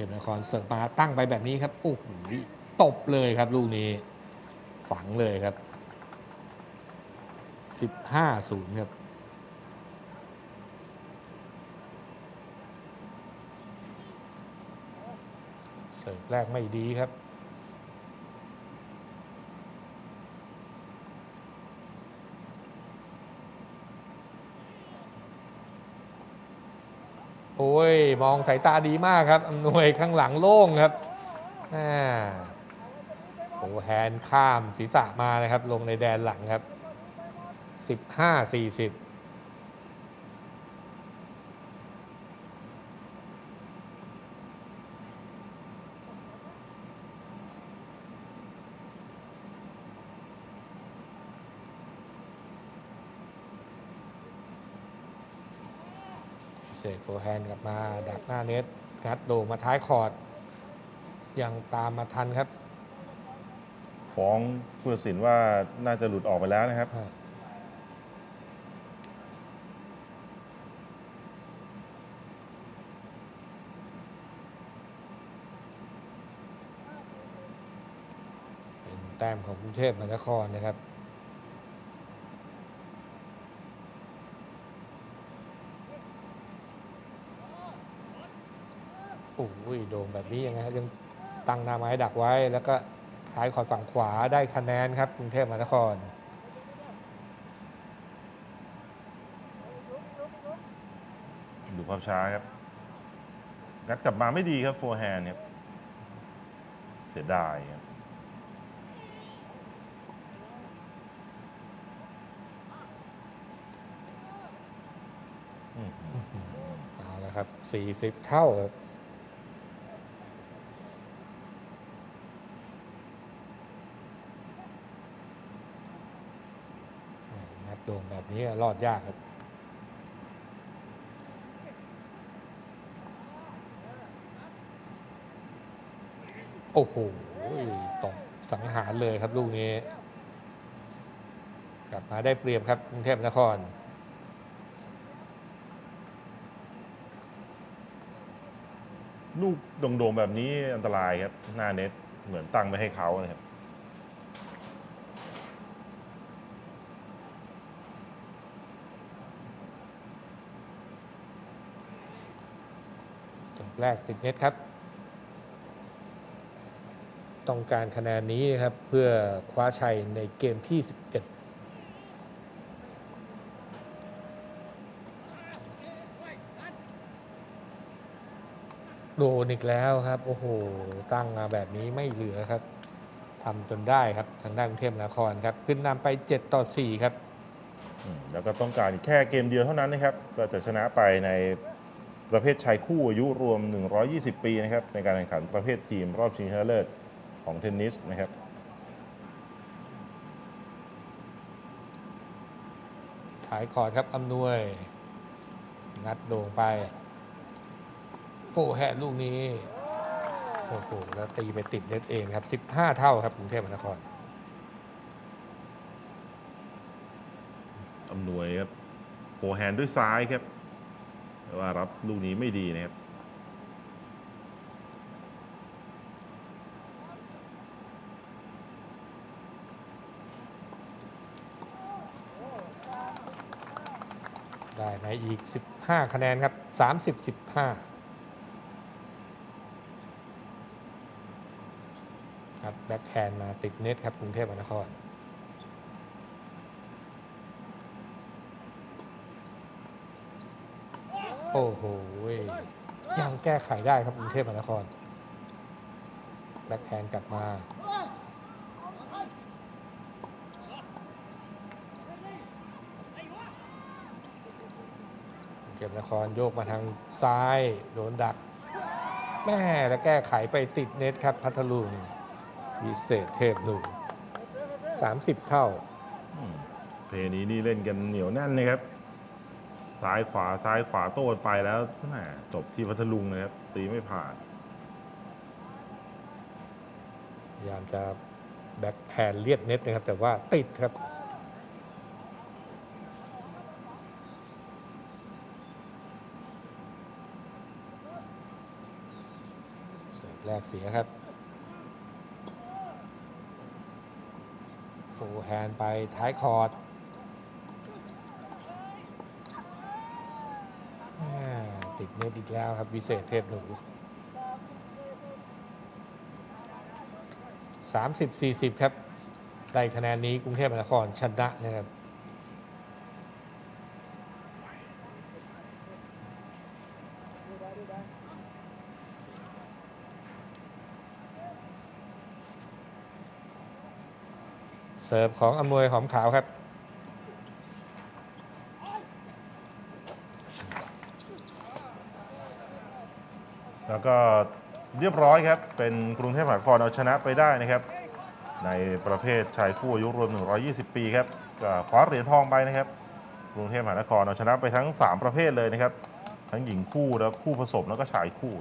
ทพนครเสิร์ฟมาตั้งไปแบบนี้ครับโอ้โหตบเลยครับลูกนี้ ฝังเลยครับ 15 0 ครับเสิร์ฟแรกไม่ดีครับ โอ้ย มองสายตาดีมากครับอำนวยข้างหลังโล่งครับอ่าโอ้แฮนข้ามศีรษะมานะครับ ลงในแดนหลังครับ 15 40 เสกโฟร์แฮนด์กลับมาดักหน้าเน็ตงัดโด่งมาท้ายคอร์ดยังตามมาทันครับ ฟ้องผู้ตัดสินว่าน่าจะหลุดออกไปแล้วนะครับ เป็นแต้มของกรุงเทพมหานครนะครับ โอ้ยโด่งแบบนี้ยังไงครับยังตั้งหน้าไม้ดักไว้ แล้วก็ซ้ายขอดฝั่งขวาได้คะแนนครับกรุงเทพมหานครดูภาพช้าครับงัดกลับมาไม่ดีครับโฟร์แฮนด์ครับเสียดายครับอืมเอาละครับ 40 เท่าครับนัด โด่งแบบนี้รอดยากครับโอ้โหตกสังหารเลยครับลูกนี้ กลับมาได้เปรียบครับกรุงเทพมหานคร ลูกโด่งๆแบบนี้อันตรายครับ หน้าเน็ตเหมือนตั้งไปให้เขานะครับ แรกติดเน็ตครับ ต้องการคะแนนนี้นะครับเพื่อคว้าชัยในเกมที่ 11โดนอีกแล้วครับ โอ้โห ตั้งมาแบบนี้ไม่เหลือครับทำจนได้ครับ ทางด้านกรุงเทพมหานครครับ ขึ้นนำไป 7 ต่อ 4 ครับแล้วก็ต้องการแค่เกมเดียวเท่านั้นนะครับ ก็จะชนะไปใน ประเภทชายคู่อายุรวม 120 ปีนะครับในการแข่งขันประเภททีมรอบชิงชนะเลิศของเทนนิสนะครับถ่ายคอร์ดครับอำนวย งัดโด่งไป โฟร์แฮนด์ลูกนี้ โอ้โห แล้วตีไปติดเน็ตเองครับ 15 เท่าครับกรุงเทพมหานครอำนวยครับโฟร์แฮนด์ด้วยซ้ายครับ แต่ว่ารับลูกนี้ไม่ดีนะครับได้ไหมอีก 15 คะแนนครับ 30 15 ครับ แบ็คแฮนด์มาติดเน็ตครับกรุงเทพมหานคร โอ้โหยังแก้ไขได้ครับกรุงเทพมหานคร แบ็คแฮนด์กลับมา เก็บนครโยกมาทางซ้าย โดนดัก แม่แล้วแก้ไขไปติดเน็ตครับ พัทลุงพิเศษเทพหนุ่ม30เท่า เพลนี้นี่เล่นกันเหนียวแน่นนะครับ ซ้ายขวาซ้ายขวาโต้กันไปแล้วแหมจบที่พัทลุงนะครับตีไม่ผ่านพยายามจะแบ็คแฮนด์เลียดเน็ตนะครับ แต่ว่าติดครับแลกเสียครับฟูแฮนด์ไปท้ายคอร์ดอ่า ติดเน็ตอีกแล้วครับ วิเศษเทพหนู30-40ครับ ได้คะแนนนี้กรุงเทพมหานครชนะนะครับเสิร์ฟของอำนวยหอมขาวครับ แล้วก็เรียบร้อยครับ เป็นกรุงเทพมหานครเอาชนะไปได้นะครับ ในประเภทชายคู่อายุรวม 120 ปีครับก็คว้าเหรียญทองไปนะครับ กรุงเทพมหานครเอาชนะไปทั้ง 3 ประเภทเลยนะครับ ทั้งหญิงคู่แล้วคู่ผสมแล้วก็ชายคู่